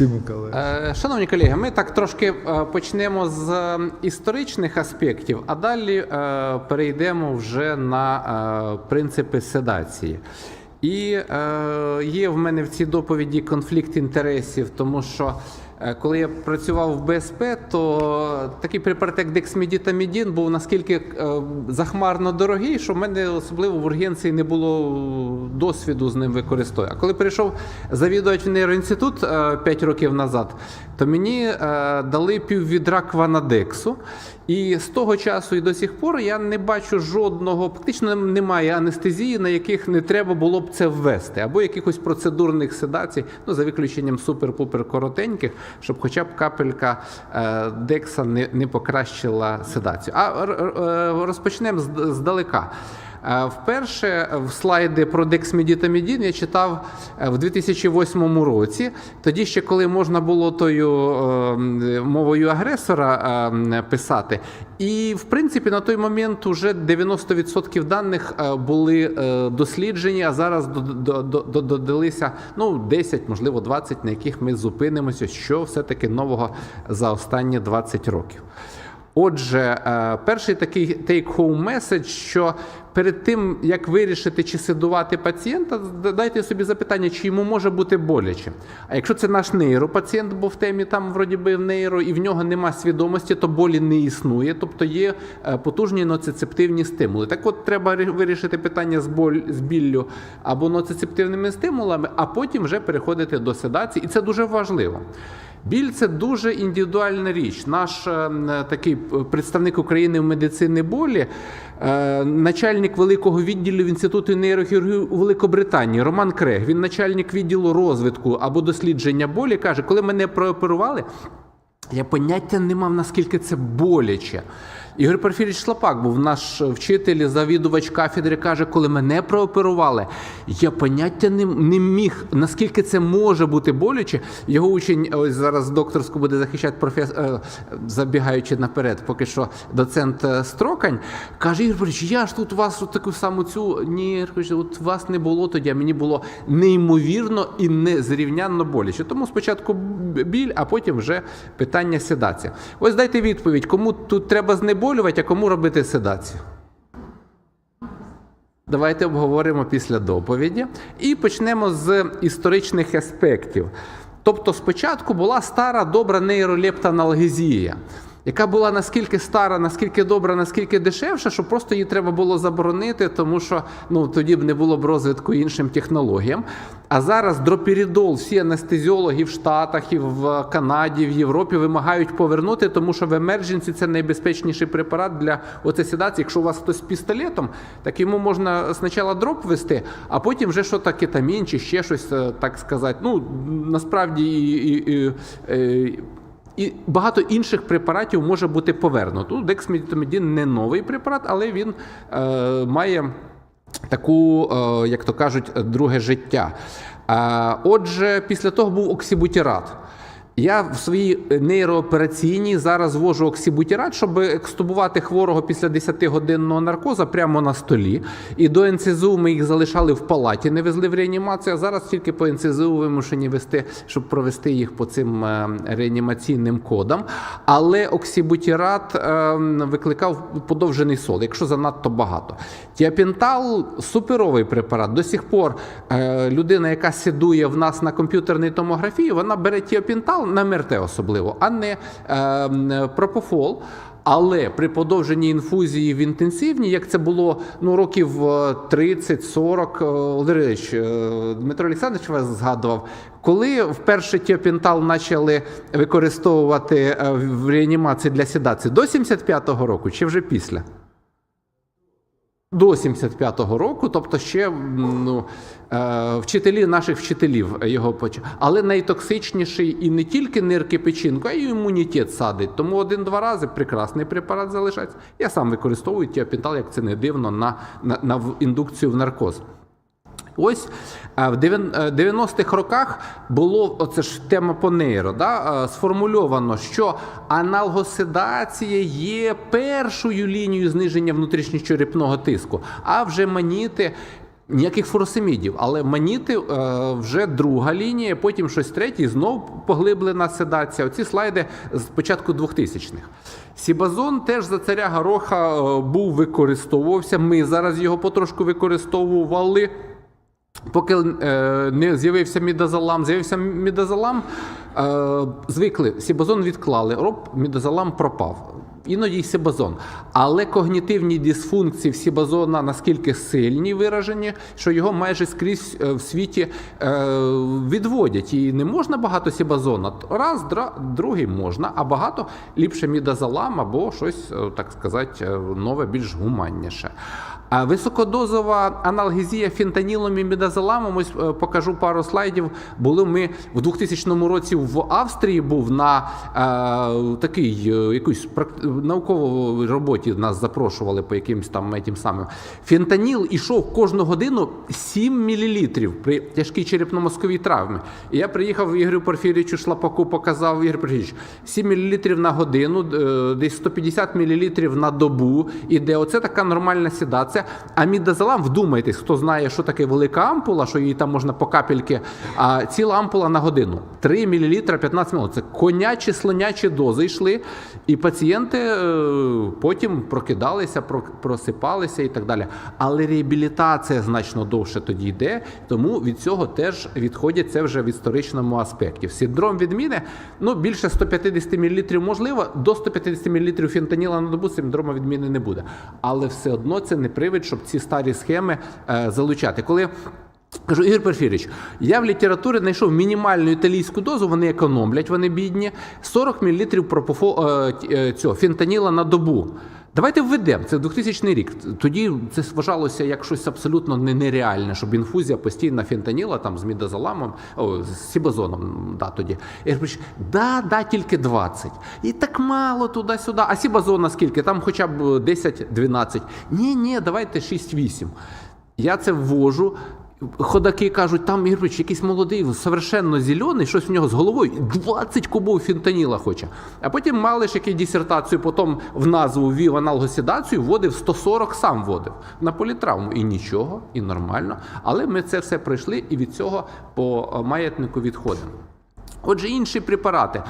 Е, Шановні колеги, ми так трошки е, почнемо з е, історичних аспектів, а далі перейдемо вже на принципи седації. І є в мене в цій доповіді конфлікт інтересів, тому що коли я працював в БСП, то такий препарат, як дексмедітамідін, був наскільки е, захмарно дорогий, що в мене особливо в ургенції не було досвіду з ним використовувати. А коли прийшов завідувач в нейроінститут 5 років назад, то мені е, дали піввідра кванадексу. І з того часу і до сих пор я не бачу жодного, практично немає анестезії, на яких не треба було б це ввести, або якихось процедурних седацій, ну за виключенням супер-пупер коротеньких, щоб хоча б капелька е, декса не, не покращила седацію. А е, розпочнемо здалека. Е, Вперше в слайди про дексмедітамідін я читав е, в 2008 році. Тоді ще коли можна було тою е, мовою агресора е, писати. І в принципі на той момент уже 90% даних е, були досліджені, а зараз до- до- до- до- додалися ну 10, можливо 20, на яких ми зупинимося, що все-таки нового за останні 20 років. Отже, е, перший такий take-home message, що перед тим, як вирішити, чи седувати пацієнта, дайте собі запитання, чи йому може бути боляче. А якщо це наш нейропацієнт, бо в темі там вроді би в нейро, і в нього нема свідомості, то болі не існує, тобто є е, потужні ноцицептивні стимули. Так от треба вирішити питання з, боль, з біллю або ноцицептивними стимулами, а потім вже переходити до седації, і це дуже важливо. Біль це дуже індивідуальна річ. Наш е, такий представник України в медицині болі, е, начальник великого відділу в інституту нейрохірургії у Великобританії Роман Крег. Він начальник відділу розвитку або дослідження болі. каже, коли мене прооперували. Я поняття не мав, наскільки це боляче. Ігор Порфіріч Шлапак був наш вчитель, завідувач кафедри, каже, коли мене прооперували, я поняття не, не міг, наскільки це може бути боляче. Його учень ось зараз докторську буде захищати професор, е, забігаючи наперед, поки що доцент е, Строкань, каже, Ігор Борисович, я ж тут у вас от таку саму цю, ні, от вас не було тоді, а мені було неймовірно і незрівнянно боляче. Тому спочатку біль, а потім вже питання седації. Ось дайте відповідь, кому тут треба знеболювати, а кому робити седацію. Давайте обговоримо після доповіді і почнемо з історичних аспектів. Тобто, спочатку була стара добра нейролептаналгезія, яка була наскільки стара, наскільки добра, наскільки дешевша, що просто її треба було заборонити, тому що ну, тоді б не було б розвитку іншим технологіям. А зараз дропірідол, всі анестезіологи в Штатах, і в Канаді, в Європі вимагають повернути, тому що в емердженсі це найбезпечніший препарат для оцесідації. Якщо у вас хтось з пістолетом, так йому можна спочатку дроп вести, а потім вже що таке кетамін чи ще щось, е, так сказати. Ну насправді і. і, і, і і багато інших препаратів може бути повернуто. Ну, Дексметамідін не новий препарат, але він е, має таку, е, як то кажуть, друге життя. Е, отже, після того був оксибутірат. Я в своїй нейроопераційній зараз ввожу оксибутірат, щоб екстубувати хворого після 10-годинного наркоза прямо на столі. І до НЦЗУ ми їх залишали в палаті, не везли в реанімацію. А зараз тільки по НЦЗУ вимушені вести, щоб провести їх по цим е, реанімаційним кодам. Але оксибутірат е, викликав подовжений сон, якщо занадто багато. Тіапентал суперовий препарат. До сих пор е, людина, яка сідує в нас на комп'ютерній томографії, вона бере тіапентал на МРТ особливо, а не е, пропофол. Але при подовженій інфузії в інтенсивній, як це було ну, років е, 30-40, е, Володимирович, е, Дмитро Олександрович вас згадував, коли вперше тіопентал почали використовувати е, в реанімації для седації до 75-го року чи вже після? До 75-го року, тобто ще ну, е, вчителі наших вчителів його почали. Але найтоксичніший і не тільки нирки печінку, а й імунітет садить. Тому один-два рази прекрасний препарат залишається. Я сам використовую тіопінтал, як це не дивно, на, на, на індукцію в наркоз. Ось е, в дев'ян- е, 90-х роках було оце ж тема по нейро, да, е, сформульовано, що аналгоседація є першою лінією зниження внутрішньочерепного тиску, а вже маніти Ніяких фуросемідів, але маніти вже друга лінія, потім щось третє, і знов поглиблена седація. Оці слайди з початку 2000-х. Сібазон теж за царя Гороха був використовувався. Ми зараз його потрошку використовували. Поки е, не з'явився мідазолам, з'явився мідазолам, е, звикли, сібазон відклали, роб, мідазолам пропав. Іноді сібазон. Але когнітивні дисфункції сібазона наскільки сильні виражені, що його майже скрізь е, в світі е, відводять. І не можна багато сібазона. Раз, дра, другий можна, а багато ліпше мідазолам або щось, е, так сказати, нове, більш гуманніше. Високодозова аналгезія фентанілом і мідазоламом, ось е, покажу пару слайдів. Були ми в 2000 році в Австрії був на е, такий е, якусь науковій роботі нас запрошували по якимось там этим самим. Фентаніл ішов кожну годину 7 мл при тяжкій черепно-мозковій травмі. І я приїхав Ігорю Порфірічу Шлапаку, показав Ігор Порфіріч, 7 мл на годину, е, десь 150 мл на добу іде. Оце така нормальна седація. А мідазолам, вдумайтесь, хто знає, що таке велика ампула, що її там можна по капельки, а ціла ампула на годину. 3 мл 15 мл. Це конячі, слонячі дози йшли, і пацієнти е, потім прокидалися, просипалися і так далі. Але реабілітація значно довше тоді йде, тому від цього теж відходять це вже в історичному аспекті. Синдром відміни ну, більше 150 мл можливо, до 150 мл фентаніла на добу синдрому відміни не буде. Але все одно це не привід, щоб ці старі схеми е, залучати. Коли Кажу, Ігор Перфіріч, я в літературі знайшов мінімальну італійську дозу, вони економлять, вони бідні. 40 мл пропофо, е, е, цього, фентаніла на добу. Давайте введемо, це 2000 рік. Тоді це вважалося як щось абсолютно нереальне, щоб інфузія постійна фентаніла там з мідазоламом, о, з сібазоном, да, тоді. Я кажу, да, да, тільки 20. І так мало туди-сюди. А сібазона скільки? Там хоча б 10-12. Ні, ні, давайте 6-8. Я це ввожу. Ходаки кажуть, там Ігорич, якийсь молодий, совершенно зелений, щось в нього з головою, 20 кубов фентаніла хоче. А потім Малиш, який дисертацію потім в назву ввів аналгосідацію, вводив 140, сам вводив на політравму. І нічого, і нормально. Але ми це все пройшли і від цього по маятнику відходимо. Отже, інші препарати.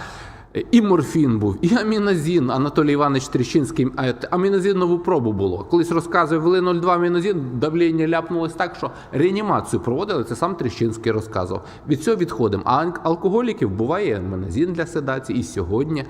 І морфін був, і амінозін. Анатолій Іванович Тріщинський амінозін нову пробу було. Колись розказує, ввели 0,2 амінозін, давлення ляпнулось так, що реанімацію проводили. Це сам Тріщинський розказував. Від цього відходимо. А алкоголіків буває амінозін для седації і сьогодні.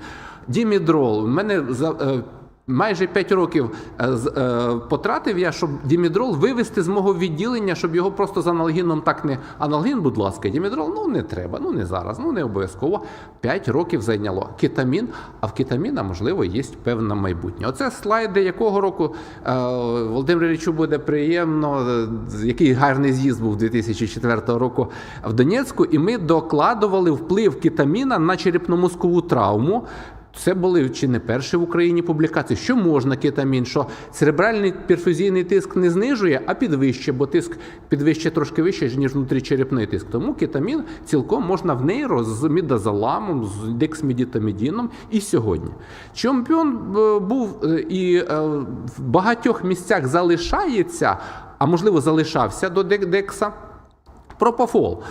Дімідрол. У мене е, Майже 5 років е, е, потратив я, щоб дімідрол вивести з мого відділення, щоб його просто з аналгіном так не аналгін, будь ласка, дімідрол, ну не треба, ну не зараз, ну не обов'язково. 5 років зайняло кетамін, а в кетаміна, можливо, є певне майбутнє. Оце слайди якого року е, Володимиру Іллічу буде приємно, який гарний з'їзд був 2004 року в Донецьку, і ми докладували вплив кетаміна на черепно-мозкову травму. Це були чи не перші в Україні публікації. Що можна кетамін? Що церебральний перфузійний тиск не знижує, а підвищує, бо тиск підвищує трошки вище, ніж внутрічерепний тиск. Тому кетамін цілком можна в нейро з мідазоламом, з дексмедітамідіном і сьогодні. Чемпіон е, був е, і е, в багатьох місцях залишається, а можливо залишався до дек- декса пропофол.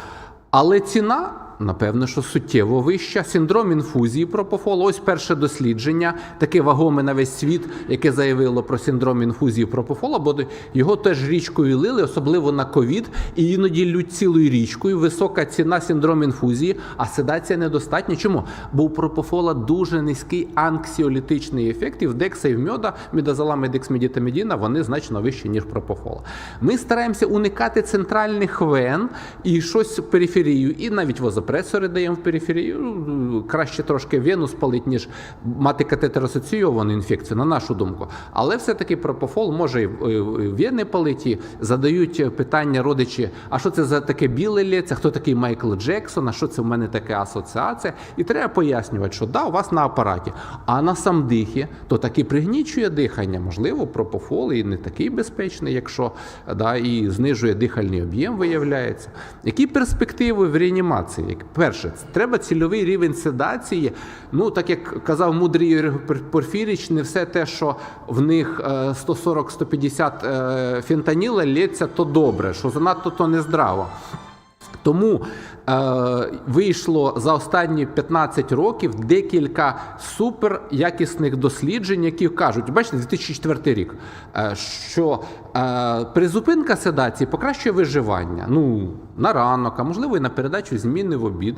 Але ціна, напевно, що суттєво вища. Синдром інфузії пропофолу. Ось перше дослідження, таке вагоме на весь світ, яке заявило про синдром інфузії пропофола, бо його теж річкою лили, особливо на ковід, і іноді лють цілою річкою. Висока ціна синдром інфузії, а седація недостатня. Чому? Бо у пропофола дуже низький анксіолітичний ефект, і в декса і в мьода, мідазолам і дексмедітамідіна, вони значно вищі, ніж пропофола. Ми стараємося уникати центральних вен і щось периферію, і навіть возопресори даємо в периферію. Ну, Краще трошки вену спалить, ніж мати катетероасоційовану інфекцію, на нашу думку. Але все-таки пропофол може і вени палить, задають питання родичі, а що це за таке біле лється, хто такий Майкл Джексон, а що це в мене таке асоціація? І треба пояснювати, що да, у вас на апараті, а на самдихі, то таки пригнічує дихання. Можливо, пропофол і не такий безпечний, якщо да, і знижує дихальний об'єм, виявляється. Які перспективи в реанімації? Аспект. Перше, треба цільовий рівень седації. Ну, так як казав мудрий Ігор Порфіріч, не все те, що в них е, 140-150 е, фентаніла лється, то добре, що занадто то нездраво. Тому е, вийшло за останні 15 років декілька супер якісних досліджень, які кажуть, бачите, 2004 рік, е, що е, призупинка седації покращує виживання. Ну, на ранок, а можливо і на передачу зміни в обід.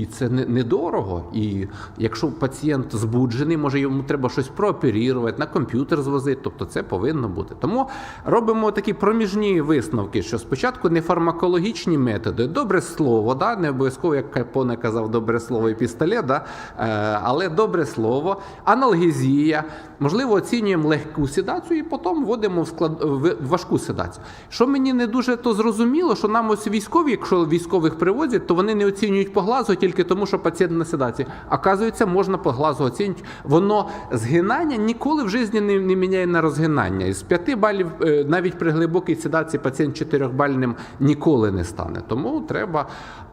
І це недорого. І якщо пацієнт збуджений, може йому треба щось прооперувати, на комп'ютер звозити, тобто це повинно бути. Тому робимо такі проміжні висновки, що спочатку не фармакологічні методи, добре слово, да? не обов'язково, як Капоне казав, добре слово і пістолет, да? е, але добре слово, аналгезія, можливо, оцінюємо легку седацію і потім вводимо в склад важку седацію. Що мені не дуже то зрозуміло, що нам ось військові, якщо військових привозять, то вони не оцінюють по глазу тільки тому, що пацієнт на седації. Оказується, можна по глазу оцінювати. Воно згинання ніколи в житті не, не міняє на розгинання. Із 5 балів, е, навіть при глибокій седації, пацієнт 4-бальним ніколи не стане. Тому треба.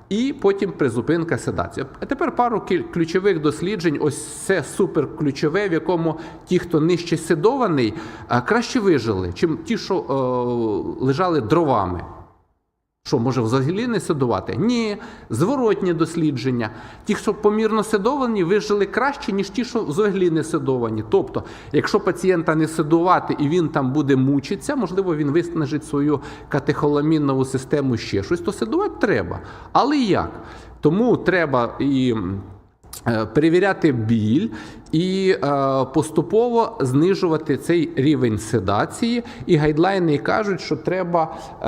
І потім призупинка седації. А тепер пару ключових досліджень. Ось це супер ключове, в якому ті, хто нижче седований, краще вижили, чим ті, що е, лежали дровами. Що, може взагалі не седувати? Ні, зворотні дослідження. Ті, що помірно седовані, вижили краще, ніж ті, що взагалі не седовані. Тобто, якщо пацієнта не седувати і він там буде мучитися, можливо, він виснажить свою катехоламінову систему ще щось, то седувати треба. Але як? Тому треба і. Е, Перевіряти біль і е, поступово знижувати цей рівень седації. І гайдлайни кажуть, що треба е,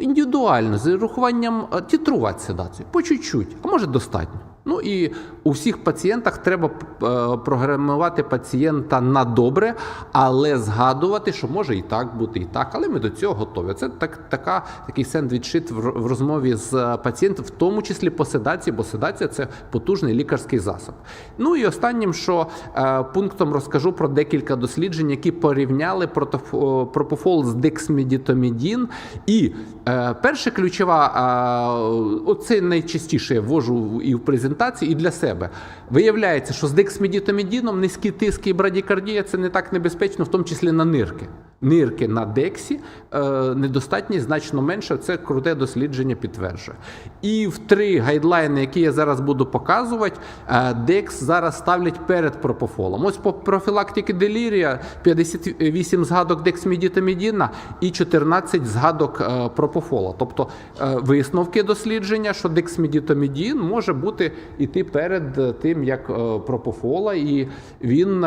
індивідуально з урахуванням тітрувати седацію по чуть-чуть, а може достатньо. Ну і у всіх пацієнтах треба е, програмувати пацієнта на добре, але згадувати, що може і так бути, і так, але ми до цього готові. Це так, така, такий сендвіч-шит в, розмові з е, пацієнтом, в тому числі по седації, бо седація це потужний лікарський засіб. Ну і останнім, що е, пунктом розкажу про декілька досліджень, які порівняли о, пропофол з дексмедітомідін. І е, перша ключова, е, оце найчастіше я ввожу і в презентації, і для себе. Виявляється, що з дексмедітомідіном низькі тиски і брадікардія це не так небезпечно, в тому числі на нирки. Нирки на дексі е, недостатність значно менше. Це круте дослідження підтверджує. І в три гайдлайни, які я зараз буду показувати, е, декс зараз ставлять перед пропофолом. Ось по профілактики делірія 58 згадок дексмедітамідіна і 14 згадок е, пропофола. Тобто висновки дослідження, що дексмедітамідін може бути іти перед тим, як пропофола, і він.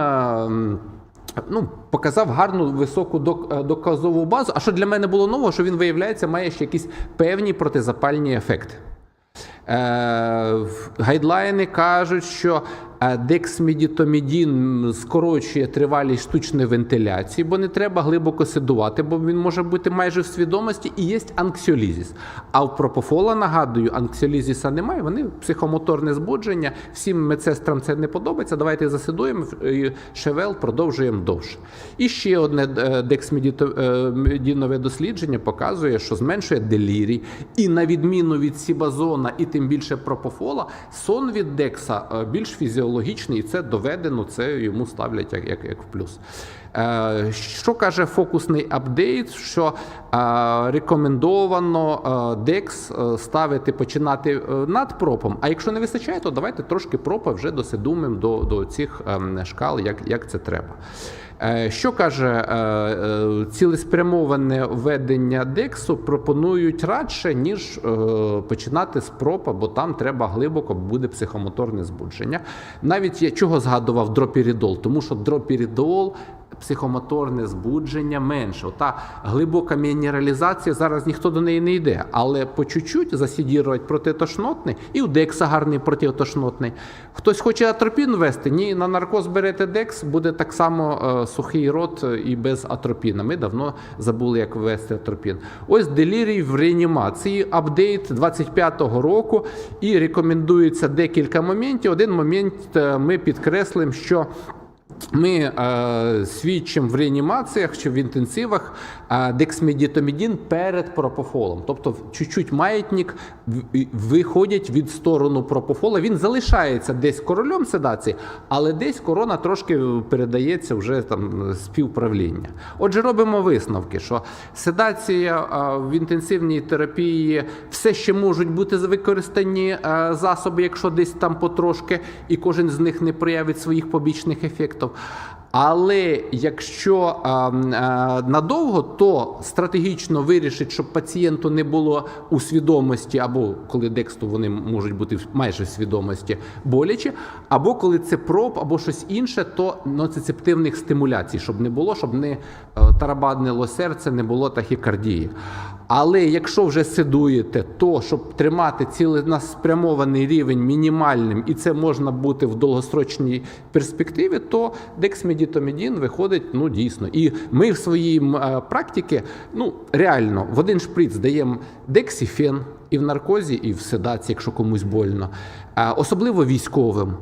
Ну, показав гарну високу е, доказову базу. А що для мене було нового, що він виявляється, має ще якісь певні протизапальні ефекти. Е, гайдлайни кажуть, що дексмедітомідін скорочує тривалість штучної вентиляції, бо не треба глибоко седувати, бо він може бути майже в свідомості і є анксіолізіс. А в пропофола, нагадую, анксіолізіса немає, вони психомоторне збудження. Всім медсестрам це не подобається. Давайте засидуємо і шевел продовжуємо довше. І ще одне е, дексмедінове дослідження показує, що зменшує делірій, і на відміну від сібазона, і тим більше пропофола, сон від декса е, більш фізіологічний, і це доведено, це йому ставлять як, як, як в плюс. Е, Що каже фокусний апдейт? Що е, рекомендовано е, е, ставити, починати над пропом. А якщо не вистачає, то давайте трошки пропа вже досидумимо до, до цих шкал, як, як це треба. Що каже цілеспрямоване введення дексу пропонують радше, ніж починати з пропа, бо там треба глибоко буде психомоторне збудження. Навіть я чого згадував дропірідол, тому що дропірідол психомоторне збудження менше. Та глибока мінералізація зараз ніхто до неї не йде, але по чуть-чуть засідірувати протитошнотний, і у декса гарний протитошнотний. Хтось хоче атропін ввести, ні, на наркоз берете декс, буде так само е, сухий рот і без атропіна. Ми давно забули, як ввести атропін. Ось делірій в реанімації, апдейт 25-го року, і рекомендується декілька моментів. Один момент е, ми підкреслимо, що Ми е, свідчимо в реанімаціях чи в інтенсивах е, дексмедітомідін перед пропофолом. Тобто, чуть-чуть маятник виходять від сторону пропофола. Він залишається десь королем седації, але десь корона трошки передається вже там співправління. Отже, робимо висновки, що седація е, в інтенсивній терапії все ще можуть бути використані е, засоби, якщо десь там потрошки, і кожен з них не проявить своїх побічних ефектів. Але якщо м, е, надовго, то стратегічно вирішить, щоб пацієнту не було у свідомості, або коли дексту вони можуть бути майже в свідомості боляче, або коли це проб, або щось інше, то ноцицептивних стимуляцій, щоб не було, щоб не е, тарабанило серце, не було тахікардії. Але якщо вже седуєте, то щоб тримати ціленаспрямований рівень мінімальним, і це можна бути в довгострочній перспективі, то дексмедітомедін виходить ну дійсно. І ми в своїй е, практиці ну реально в один шприц даємо дексіфен і в наркозі, і в седації, якщо комусь больно, Е, особливо військовим.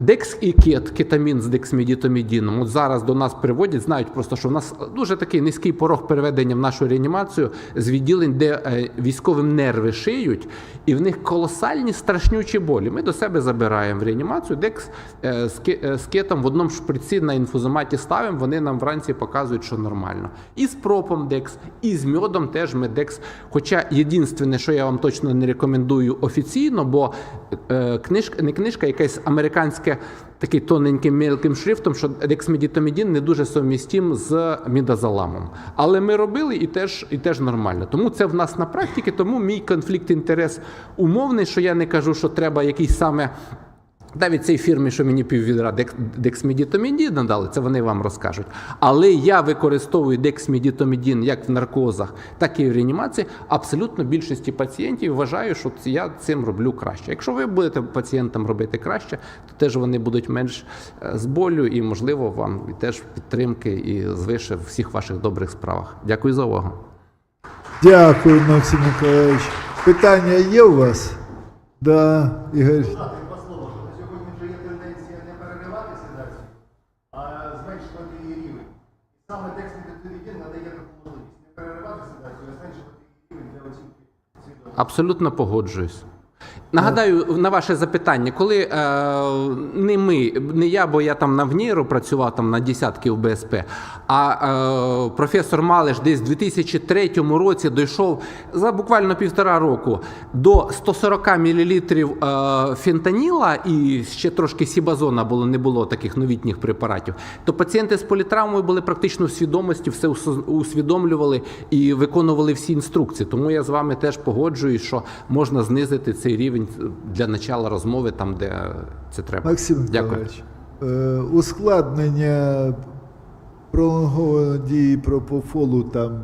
Декс і кет, кетамін з дексмедітомедіном. От зараз до нас приводять, знають просто, що в нас дуже такий низький порог переведення в нашу реанімацію з відділень, де е, військовим нерви шиють, і в них колосальні страшнючі болі. Ми до себе забираємо в реанімацію. Декс з е, з кетом в одному шприці на інфузоматі ставимо. Вони нам вранці показують, що нормально. І з пропом декс, і з мьодом теж ми декс. Хоча єдине, що я вам точно не рекомендую офіційно, бо е, книжка, не книжка, якась американська такий тоненьким мелким шрифтом, що дексмедітомедін не дуже совмістим з мідазоламом. Але ми робили і теж, і теж нормально. Тому це в нас на практиці, тому мій конфлікт інтерес умовний, що я не кажу, що треба якийсь саме. Навіть цій фірмі, що мені піввідра дек- дексмедітомедін надали, це вони вам розкажуть. Але я використовую дексмедітомедін як в наркозах, так і в реанімації. Абсолютно більшості пацієнтів вважаю, що я цим роблю краще. Якщо ви будете пацієнтам робити краще, то теж вони будуть менш е, з болю і, можливо, вам теж підтримки і звише в всіх ваших добрих справах. Дякую за увагу. Дякую, Максим Миколаївич. Питання є у вас? Да, Ігор. Абсолютно погоджуюсь. Нагадаю на ваше запитання, коли е, не ми, не я, бо я там на ВНІРу працював там на десятки БСП, а е, професор Малиш десь в 2003 році дійшов за буквально півтора року до 140 мл е, фентаніла і ще трошки сібазона було, не було таких новітніх препаратів, то пацієнти з політравмою були практично в свідомості, все усвідомлювали і виконували всі інструкції. Тому я з вами теж погоджуюсь, що можна знизити цей рівень для начала розмови там, де це треба. Максим. Миколаївич, е, ускладнення пролонгованої дії пропофолу там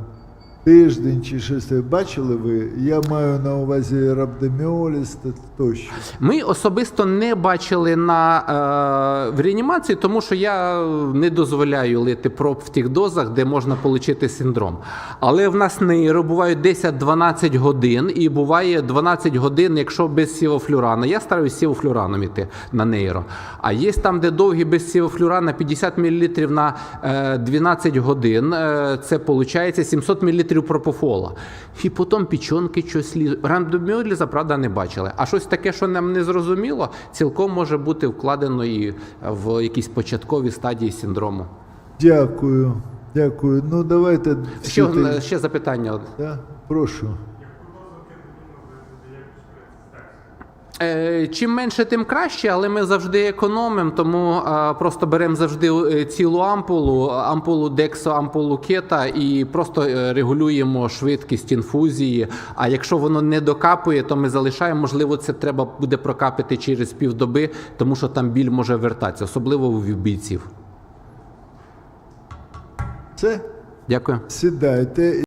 тиждень чи щось. Бачили ви? Я маю на увазі рабдоміоліз та тощо. Ми особисто не бачили на е, в реанімації, тому що я не дозволяю лити проб в тих дозах, де можна отримати синдром. Але в нас нейро бувають 10-12 годин, і буває 12 годин, якщо без сівофлюрана. Я стараюсь сівофлюраном іти на нейро. А є там, де довгі без сівофлюрана 50 мл на е, 12 годин. Е, це виходить 700 мл пропофола. І потім пічонки щось лізуть. Рандоміоліза, правда, не бачили. А щось таке, що нам не зрозуміло, цілком може бути вкладено і в якісь початкові стадії синдрому. Дякую. Дякую. Ну давайте. Ще, ще запитання. Да? Прошу. Е, Чим менше, тим краще, але ми завжди економимо, тому е, просто беремо завжди е, цілу ампулу, ампулу дексо, ампулу кета і просто е, регулюємо швидкість інфузії. А якщо воно не докапує, то ми залишаємо. Можливо, це треба буде прокапити через півдоби, тому що там біль може вертатися, особливо у бійців. Все? Дякую. Сідайте.